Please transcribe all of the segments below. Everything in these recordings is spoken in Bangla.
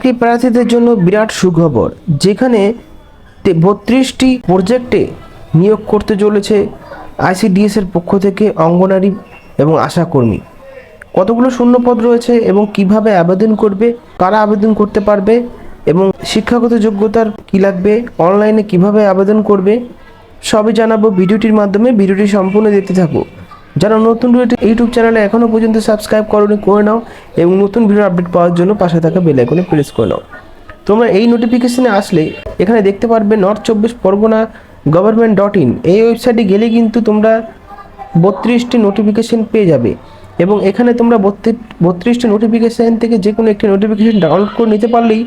চাকরি প্রার্থীদের জন্য বিরাট সুখবর, যেখানে বত্রিশটি প্রজেক্টে নিয়োগ করতে চলেছে আইসিডিএস এর পক্ষ থেকে অঙ্গনারী এবং আশাকর্মী। কতগুলো শূন্যপদ রয়েছে এবং কীভাবে আবেদন করবে, কারা আবেদন করতে পারবে, এবং শিক্ষাগত যোগ্যতার কি লাগবে, অনলাইনে কীভাবে আবেদন করবে, সবই জানাব ভিডিওটির মাধ্যমে। ভিডিওটি সম্পূর্ণ দেখতে থাকো। যারা নতুন ইউটিউব চ্যানেলে এখনও পর্যন্ত সাবস্ক্রাইব করনি, করে নাও এবং নতুন ভিডিও আপডেট পাওয়ার জন্য পাশে থাকা বেল আইকনে প্রেস করে নাও। তোমরা এই নোটিফিকেশনে আসলে এখানে দেখতে পারবে নর্থ চব্বিশ পরগনা গভর্নমেন্ট ডট ইন এই ওয়েবসাইটে গেলে কিন্তু তোমরা বত্রিশটি নোটিফিকেশান পেয়ে যাবে এবং এখানে তোমরা বত্রিশটি নোটিফিকেশান থেকে যে কোনো একটি নোটিফিকেশান ডাউনলোড করে নিতে পারলেই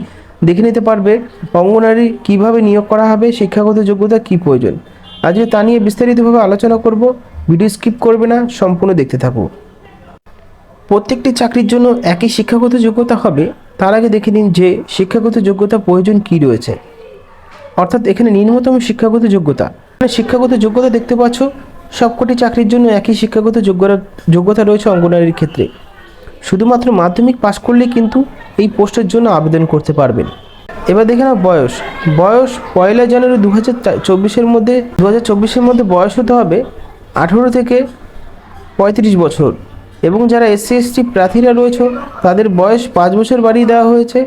দেখে নিতে পারবে অঙ্গনারী কীভাবে নিয়োগ করা হবে, শিক্ষাগত যোগ্যতা কী প্রয়োজন। আজকে তা নিয়ে বিস্তারিতভাবে আলোচনা করব। ভিডিও স্কিপ করবে না, সম্পূর্ণ দেখতে থাকো। প্রত্যেকটি চাকরির জন্য একই শিক্ষাগত যোগ্যতা হবে, তার আগে দেখে নিন যে শিক্ষাগত যোগ্যতা প্রয়োজন কী রয়েছে। অর্থাৎ এখানে নিম্নতম শিক্ষাগত যোগ্যতা। শিক্ষাগত যোগ্যতা দেখতে পাচ্ছ, সবকটি চাকরির জন্য একই শিক্ষাগত যোগ্যতা যোগ্যতা রয়েছে অঙ্গনারীর ক্ষেত্রে। শুধুমাত্র মাধ্যমিক পাশ করলেই কিন্তু এই পোস্টের জন্য আবেদন করতে পারবেন। এবার দেখে নাও বয়স। বয়স পয়লা জানুয়ারি দু হাজার চব্বিশের মধ্যে দু হাজার চব্বিশের মধ্যে বয়স হতে হবে আঠেরো থেকে পঁয়ত্রিশ বছর। এবং যারা এসসি, এসটি প্রার্থীরা রয়েছে, তাদের বয়স পাঁচ বছর বাড়িয়ে দেওয়া হয়েছে।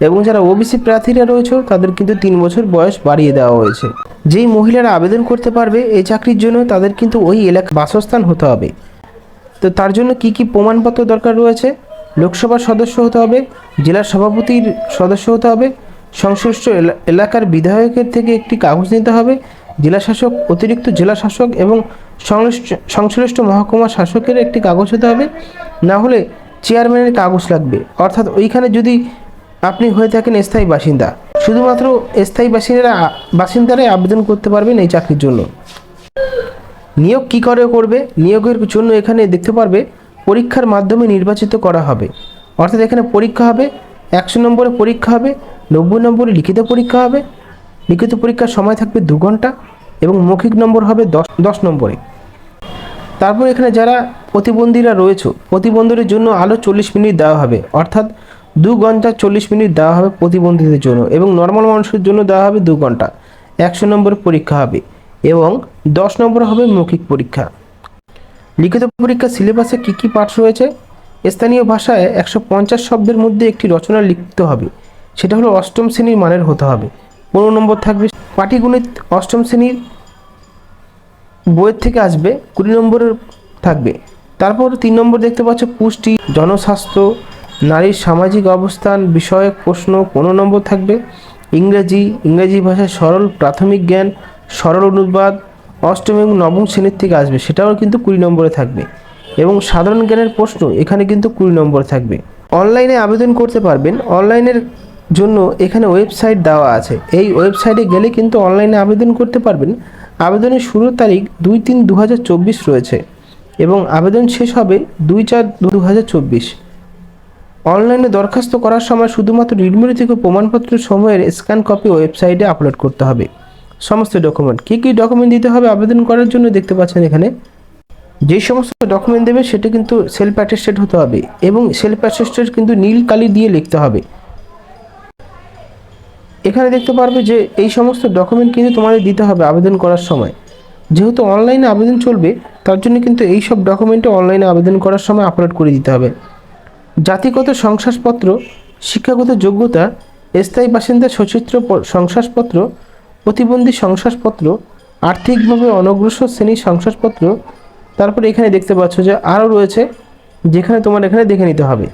এবং যারা ওবিসি প্রার্থীরা রয়েছে, তাদের কিন্তু তিন বছর বয়স বাড়িয়ে দেওয়া হয়েছে। যেই মহিলারা আবেদন করতে পারবে এই চাকরির জন্য, তাদের কিন্তু ওই এলাকা বাসস্থান হতে হবে। তো তার জন্য কি কি প্রমাণপত্র দরকার রয়েছে? লোকসভার সদস্য হতে হবে জেলার সভাপতির সদস্য হতে হবে, সংশ্লিষ্ট এলাকার বিধায়কের থেকে একটি কাগজ নিতে হবে জেলাশাসক অতিরিক্ত জেলাশাসক এবং সংশ্লিষ্ট মহকুমা শাসকের একটি কাগজ হতে হবে। না হলে চেয়ারম্যানের কাগজ লাগবে। অর্থাৎ ওইখানে যদি আপনি হয়ে থাকেন স্থায়ী বাসিন্দা। শুধুমাত্র স্থায়ী বাসিন্দারা, বাসিন্দারাই আবেদন করতে পারবেন এই চাকরির জন্য। নিয়োগ কী করে করবে? নিয়োগের জন্য এখানে দেখতে পারবে, পরীক্ষার মাধ্যমে নির্বাচিত করা হবে। অর্থাৎ এখানে পরীক্ষা হবে, একশো নম্বরে পরীক্ষা হবে, নব্বই নম্বরে লিখিত পরীক্ষা হবে। লিখিত পরীক্ষার সময় থাকবে দু ঘণ্টা। এবং মৌখিক নম্বর হবে দশ দশ নম্বরে। তারপর এখানে যারা প্রতিবন্ধীরা রয়েছে, প্রতিবন্ধীদের জন্য আলো চল্লিশ মিনিট দেওয়া হবে। অর্থাৎ দু ঘণ্টা চল্লিশ মিনিট দেওয়া হবে প্রতিবন্ধীদের জন্য এবং নর্মাল মানুষের জন্য দেওয়া হবে দু ঘণ্টা। একশো নম্বরের পরীক্ষা হবে এবং দশ নম্বর হবে মৌখিক পরীক্ষা। লিখিত পরীক্ষা সিলেবাসে কী কী পাঠ রয়েছে? স্থানীয় ভাষায় একশো পঞ্চাশ শব্দের মধ্যে একটি রচনা লিখতে হবে। সেটা হলো অষ্টম শ্রেণির মানের হতে হবে। পনেরো নম্বর থাকবে পাটিগণিত অষ্টম শ্রেণির বইয়ের থেকে আসবে, কুড়ি নম্বরের থাকবে। তারপর তিন নম্বর দেখতে পাচ্ছ, পুষ্টি, জনস্বাস্থ্য, নারীর সামাজিক অবস্থান, বিষয়ক প্রশ্ন, পনেরো নম্বর থাকবে। ইংরেজি ইংরেজি ভাষায় সরল প্রাথমিক জ্ঞান, সরল অনুবাদ, অষ্টম এবং নবম শ্রেণির থেকে আসবে, সেটাও কিন্তু কুড়ি নম্বরে থাকবে। এবং সাধারণ জ্ঞানের প্রশ্ন, এখানে কিন্তু কুড়ি নম্বরে থাকবে। অনলাইনে আবেদন করতে পারবেন। অনলাইনের জন্য এখানে ওয়েবসাইট দেওয়া আছে। এই ওয়েবসাইটে গেলে কিন্তু অনলাইনে আবেদন করতে পারবেন। আবেদনের শুরুর তারিখ দুই তিন দু রয়েছে এবং আবেদন শেষ হবে দুই চার দু অনলাইনে দরখাস্ত করার সময় শুধুমাত্র নির্মিত থেকে প্রমাণপত্র সময়ের স্ক্যান কপি ওয়েবসাইটে আপলোড করতে হবে। সমস্ত ডকুমেন্ট কী কী ডকুমেন্ট দিতে হবে আবেদন করার জন্য দেখতে পাচ্ছেন এখানে। যে সমস্ত ডকুমেন্ট দেবে সেটা কিন্তু সেলফ অ্যাটেস্টেড হতে হবে এবং সেলফ অ্যাটেস্টেড কিন্তু নীল কালি দিয়ে লিখতে হবে। এখানে দেখতে পারবে যে এই সমস্ত ডকুমেন্ট কিন্তু তোমাদের দিতে হবে আবেদন করার সময়। যেহেতু অনলাইনে আবেদন চলবে, তার জন্য কিন্তু এই সব ডকুমেন্টে অনলাইনে আবেদন করার সময় আপলোড করে দিতে হবে। জাতিগত শংসাপত্র শিক্ষাগত যোগ্যতা, স্থায়ী বাসিন্দা সচিত্র শংসাপত্র প্রতিবন্ধী শংসাপত্র আর্থিকভাবে অনগ্রসর শ্রেণির শংসাপত্র তারপরে এখানে দেখতে পাচ্ছ যে আরও রয়েছে, যেখানে তোমার এখানে দেখে নিতে হবে।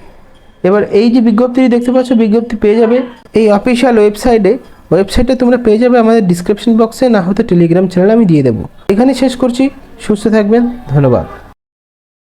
এবার এই যে বিজ্ঞপ্তিটি দেখতে পাচ্ছ, বিজ্ঞপ্তি পেয়ে যাবে এই অফিসিয়াল ওয়েবসাইটে ওয়েবসাইটে তোমরা পেয়ে যাবে আমাদের ডিসক্রিপশন বক্সে না হতে টেলিগ্রাম চ্যানেল আমি দিয়ে দেবো। এখানে শেষ করছি। সুস্থ থাকবেন। ধন্যবাদ।